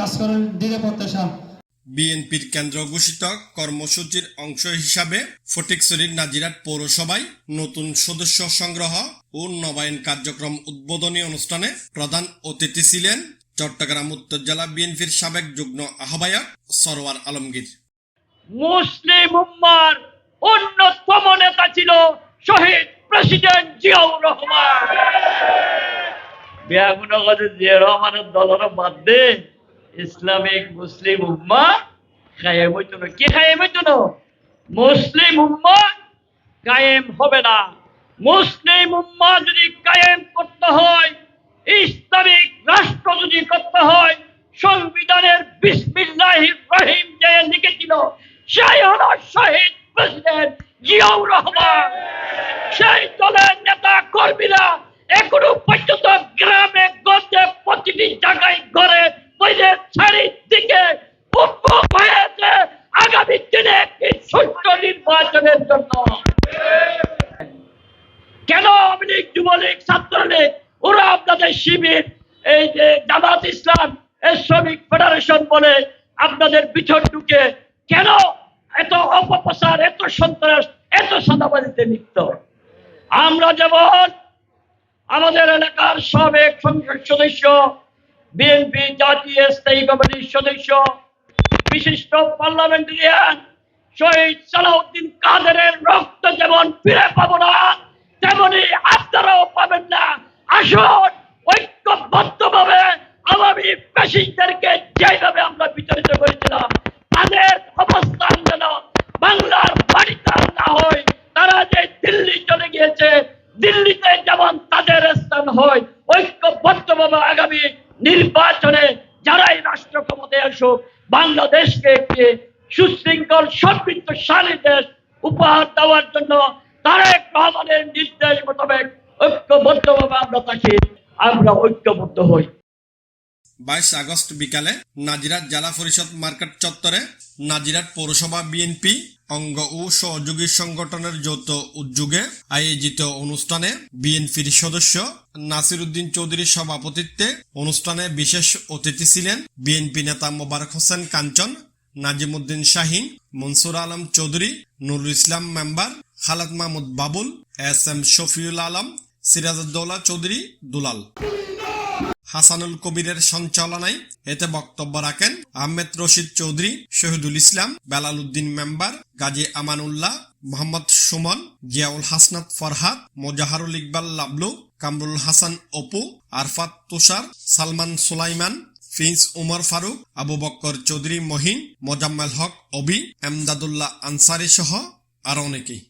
কাজ করার দৃঢ় প্রত্যাশা বিএনপির কেন্দ্র ঘোষিত কর্মসূচির অংশ হিসাবে ফটিকছড়ির নাজিরাট পৌরসভায় নতুন সদস্য সংগ্রহ ও নবায়ন কার্যক্রম উদ্বোধনী অনুষ্ঠানে প্রধান অতিথি ছিলেন চট্টগ্রাম উত্তর জেলা বিএনপির সাবেক যুগ্ম আহ্বায়ক সরোয়ার আলমগীর। মুসলিম উম্মার অন্যতম নেতা ছিল শহীদ প্রেসিডেন্ট জিয়াউর রহমান। বিয়াগুনগরে জিয়া রহমানের দলের বাদ দে। ইসলামিক মুসলিম উম্মা কায়েম হইতো না। কি কায়েম হইতো না? মুসলিম উম্মা কায়েম হবে না। মুসলিম উম্মা যদি কায়েম করতে হয়, ইসলামিক রাষ্ট্র যদি করতে হয়, সংবিধানের বিসমিল্লাহির রহিম যে লিখেছিল সেই হলো শহীদ প্রেসিডেন্ট জিয়াউর রহমান। সেই দলের নেতা কর্মীরা এখনও পর্যন্ত গ্রামে গঞ্জে প্রতিটি জায়গায় ঘরে বইদের চারিদিকে উন্মুখ হয়েছে আগামী দিনে একটি সুষ্ঠু নির্বাচনের জন্য। কেন আওয়ামী লীগ, যুবলীগ, ছাত্রলীগ, ওরা আপনাদের শিবির, এই যে জামাত ইসলাম শ্রমিক ফেডারেশন বলে আপনাদের পিছন ঢুকে কেন এত অপপ্রচার, এত সন্ত্রাস, এত সাদাবাদিতে লিপ্ত? আমরা যেমন আমাদের এলাকার সাবেক সংসদ সদস্য বিএনপি জাতীয় স্থায়ী কমিটির সদস্য, বিশিষ্ট পার্লামেন্টারিয়ান শহীদ সালাউদ্দিন কাদেরের রক্ত যেমন ফিরে পাবো না, তেমনি আপনারাও পাবেন না। আসুন, ঐক্যবদ্ধভাবে আওয়ামী পেশিকদেরকে যেভাবে আমরা বিতাড়িত করেছিলাম, তাদের অবস্থান যেন বাংলার বাড়িতে না হয়, তারা যে দিল্লি চলে গিয়েছে, দিল্লিতে যেমন তাদের স্থান হয়, ঐক্যবদ্ধভাবে আগামী নির্বাচনে যারাই রাষ্ট্র ক্ষমতায় আসুক, বাংলাদেশকে একটি সুশৃঙ্খল, সমৃদ্ধশালী দেশ উপহার দেওয়ার জন্য তারেক রহমানের নির্দেশ মোতাবেক ঐক্যবদ্ধভাবে আমরা তাকে আমরা ঐক্যবদ্ধ হই। বাইশ আগস্ট বিকালে নাজিরাট জেলা পরিষদ মার্কেট চত্বরে নাজিরাট পৌরসভা বিএনপি অঙ্গ ও সহযোগী সংগঠনের যৌথ উদ্যোগে আয়োজিত অনুষ্ঠানে বিএনপির সদস্য নাসির উদ্দিন চৌধুরীর সভাপতিত্বে অনুষ্ঠানে বিশেষ অতিথি ছিলেন বিএনপি নেতা Mobarak Hossain Kanchan, Nazimuddin Shahin, Mansur Alam Chowdhury, Nurul Islam member Khalad Mahmud Babul, S M Shafiul Alam, Sirajuddaula Chowdhury, Dulal. Hasanul কবিরের সঞ্চালনায় এতে বক্তব্য রাখেন আহমেদ রশিদ চৌধুরী, শহীদুল ইসলাম বেলাল উদ্দিন মেম্বার, গাজী আমানুল্লাহ, মোহাম্মদ সুমন, জিয়াউল হাসনাত ফরহাদ, মোজাহারুল ইকবাল লাবলু, কামরুল হাসান অপু, আরফাত তুষার, সালমান সুলাইমান ফিন্স উমর ফারুক, আবু বক্কর চৌধুরী মহিন, মোজাম্মেল হক অবি, এমদাদুল্লাহ আনসারি সহ আরও অনেকেই।